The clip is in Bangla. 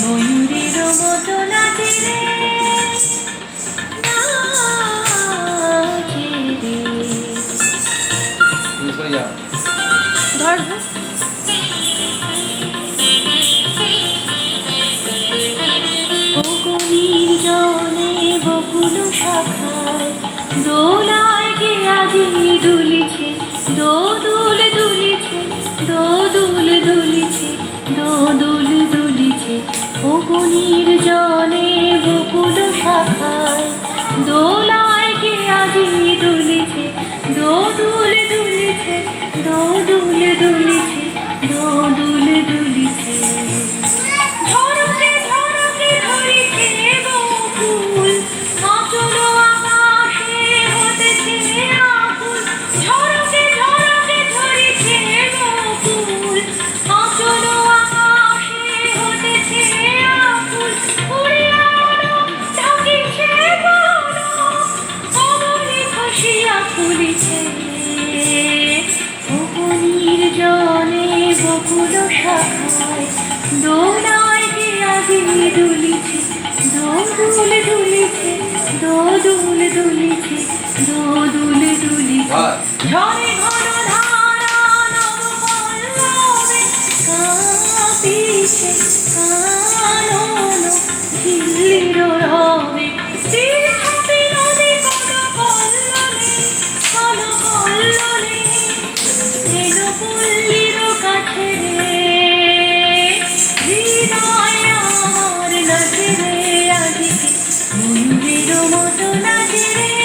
ময়ূরের মতো নাচে রে ধর বকুনির জলে বকুল শাখায় দোলায় কে আজি দুলিছে দোদুল বকুনির জলে বকুল শাখায় দোলায় ফুলিছে বকুনির জলে বকুল শাখায় দোলায় কে আজি দুলিছে দোদুল দুলিছে দোদুল দুলিছে দোদুল দুলিছে। ঝরে ঘন ধারা নব পল্লবে কাঁপিছে। কাছে রে হৃদয় আমার নাচে রে